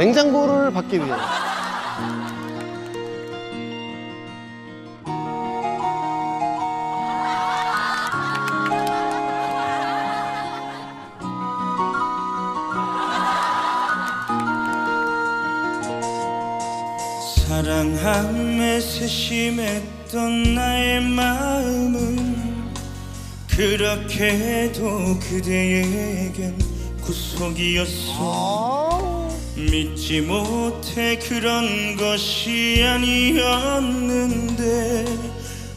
냉장고를 받기 위해. 사랑함에 세심했던 나의 마음은 그렇게도 그대에겐 구속이었어 믿지 못해 그런 것이 아니었는데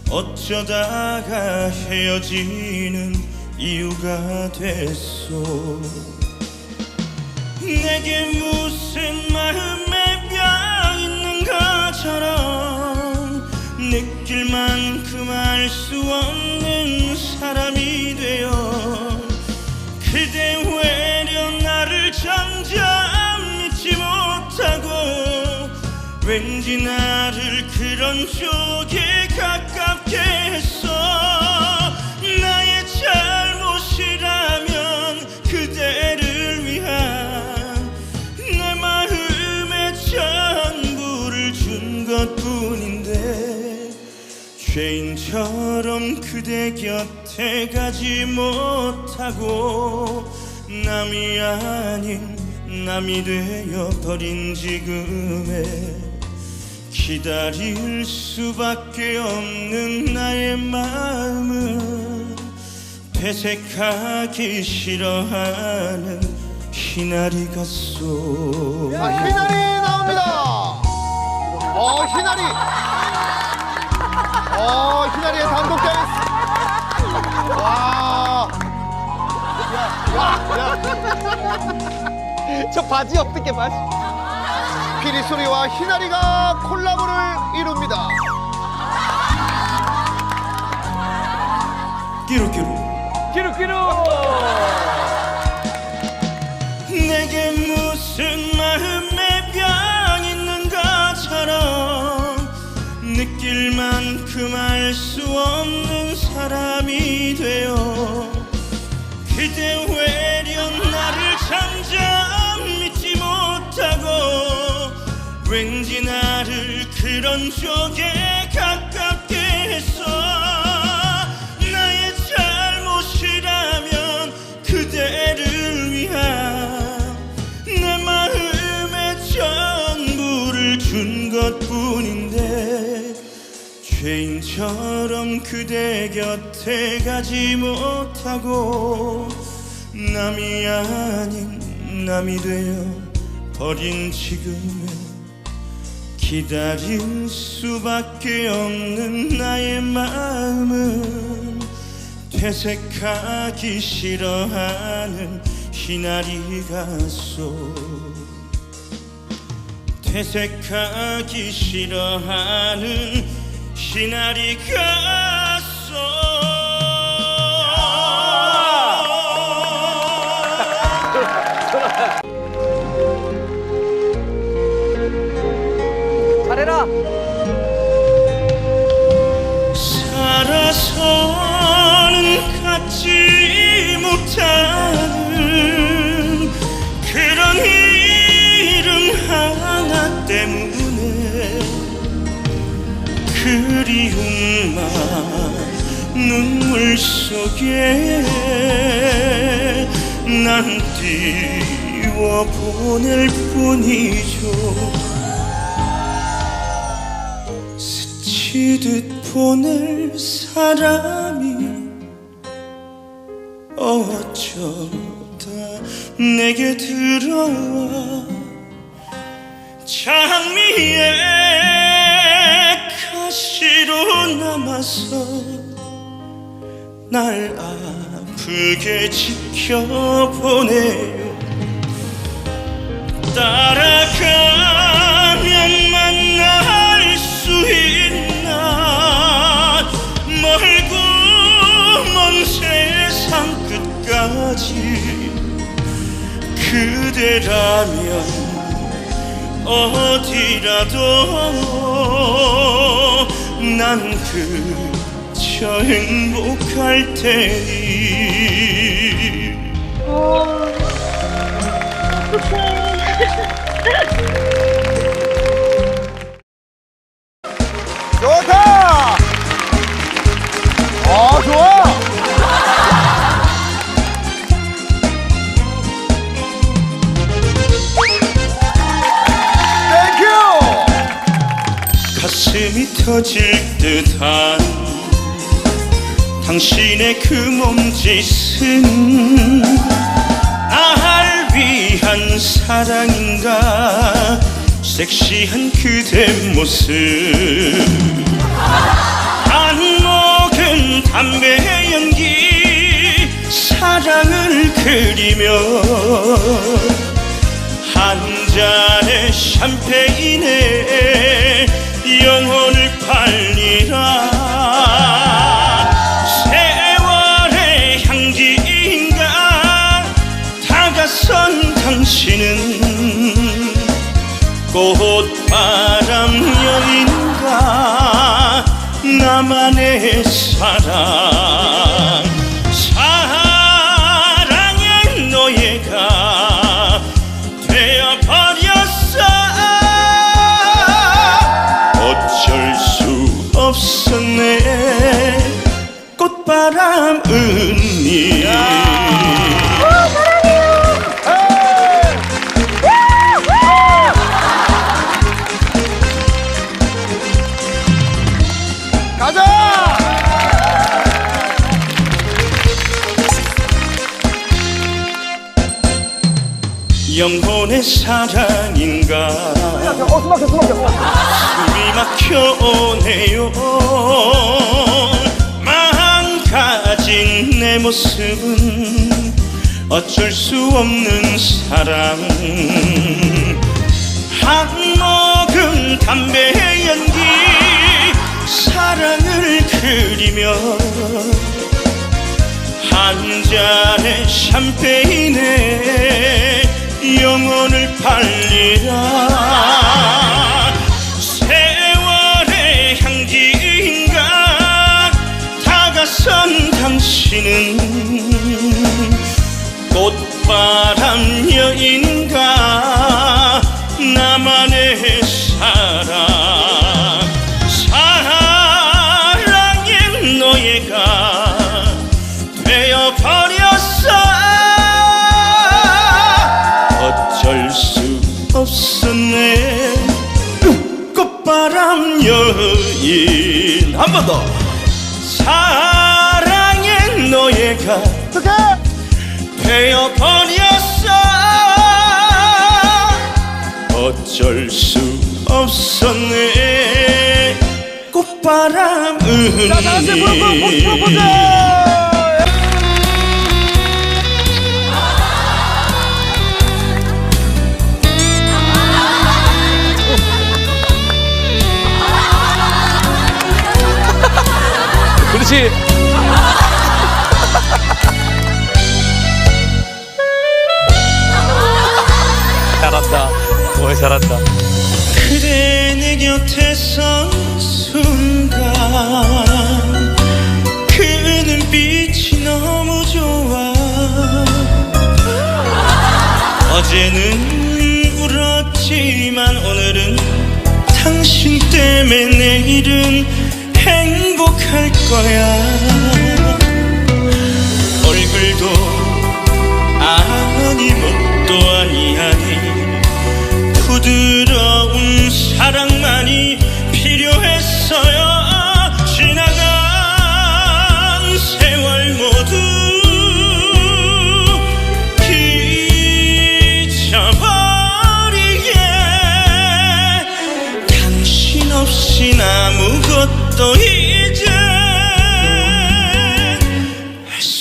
어쩌다가 헤어지는 이유가 됐어 내게 무슨 마음의 병 있는 것처럼 느낄 만큼 알 수 없는 사람이 되어 그대 왠지 나를 그런 쪽에 가깝게 했어. 나의 잘못이라면 그대를 위한 내 마음의 전부를 준 것뿐인데 죄인처럼 그대 곁에 가지 못하고 남이 아닌 남이 되어 버린 지금에 기다릴 수밖에 없는 나의 마음은 퇴색하기 싫어하는 희나리 같소 자, 희나리 나옵니다. 어, 희나리. 어, 희나리의 단독 댄스. 와. 야, 야, 야. 저 바지 어떻게 바지? 피리 소리와 희나리가 콜라보를 이룹니다. 끼룩끼룩 끼룩끼룩 내게 무슨 마음의 병 있는 것처럼 느낄 만큼 알 수 없는 사람이 되어 그대 외려 나를 점점 믿지 못하고 왠지 나를 그런 쪽에 가깝게 했어. 나의 잘못이라면 그대를 위한 내 마음의 전부를 준 것뿐인데 죄인처럼 그대 곁에 가지 못하고 남이 아닌 남이 되어 버린 지금에 기다릴 수밖에 없는 나의 마음은 퇴색하기 싫어하는 희나리 가소 퇴색하기 싫어하는 희나리 가소 살아서는 갖지 못하는 그런 이름 하나 때문에 그리움만 눈물 속에 난 띄워 보낼 뿐이죠 스치듯 보낼 사람이 어쩌다 내게 들어와 장미의 가시로 남아서 날 아프게 지켜보네 그대라면 어디라도 난 그저 행복할 테니 당신의 그 몸짓은 날 위한 사랑인가? 섹시한 그대 모습. 안 먹은 담배 연기 사랑을 그리며 한 잔의 샴페인에 영 영혼의 사랑인가 어, 숨 막혀, 숨 막혀. 숨이 막혀오네요 망가진 내 모습은 어쩔 수 없는 사랑 한 모금 담배 연기 사랑을 그리며 한 잔의 샴페인에 영혼을 팔리라. 세월의 향기인가? 다가선 당신은 꽃바람 여인가? 나만의 사랑. 사랑의 노예가 번 더 사랑의 노예가? 되어버렸어 어쩔 수 없었네 꽃바람 자, 다 같이 은니 프로포즈. 그렇지. 잘한다. 오, 잘한다. 그대 내 곁에 선 순간 그 눈빛이 너무 좋아 어제는 울었지만 오늘은 당신 때문에 내일은 행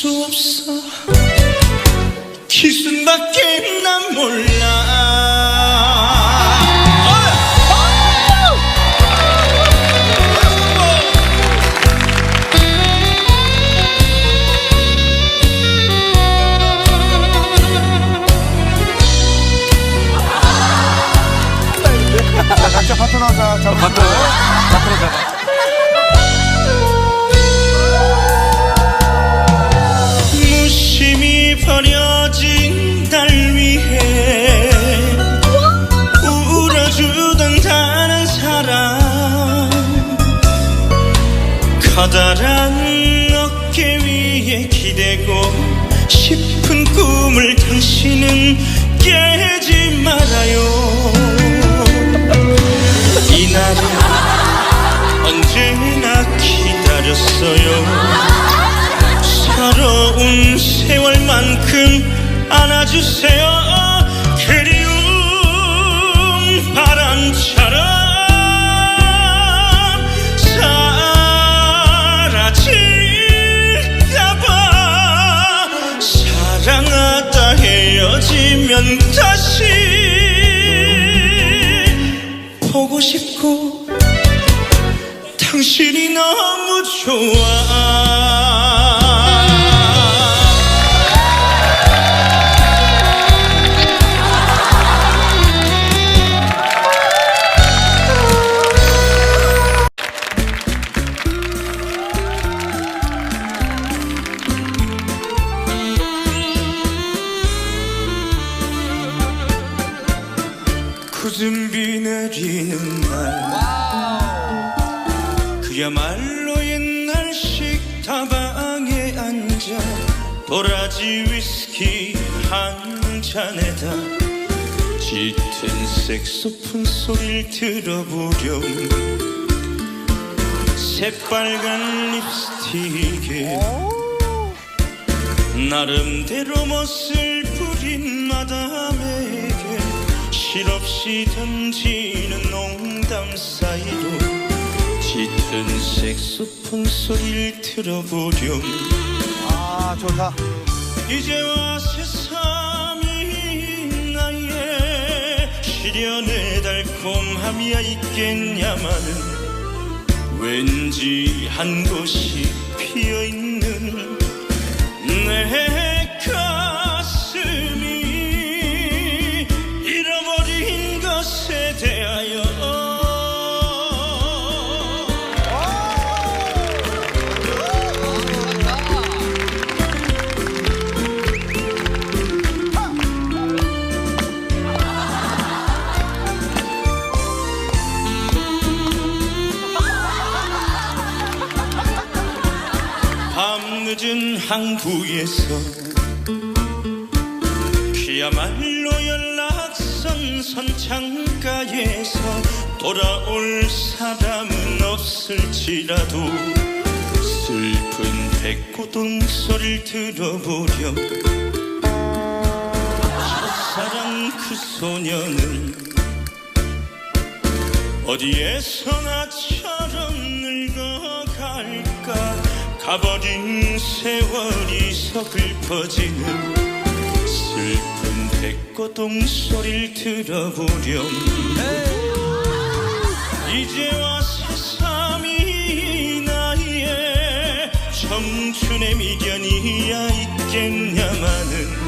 수 없어 기순밖에 난 몰라 자, 파트너 자, 자, 바꿔. 바꿔 잡아. 주세요. 그리움 바람처럼 사라질까봐 사랑하다 헤어지면 다시 보고 싶 굳은 비 내리는 날. 그야말로 옛날 식 다방에 앉아 도라지 위스키 한 잔에다 짙은 색소폰 소리를 들어보렴. 새빨간 립스틱에 나름대로 멋을 부린 마담에게 실없이 던지는 농담 사이로 짙은 색소폰 소리를 들어보렴 아 좋다. 이제와 새삼이 나의 시련의 달콤함이야 있겠냐마는 왠지 한 곳이 피어있는 내 늦은 항구에서 그야말로 연락선 선창가에서 돌아올 사람은 없을지라도 슬픈 백고동 소리를 들어보렴 첫사랑 그 소녀는 어디에서 나처럼 늙어갈까 가버린 세월이 서글퍼지는 슬픈 백고동 소리를 들어보렴. 이제와 새삼이 나의 청춘의 미련이야 있겠냐마는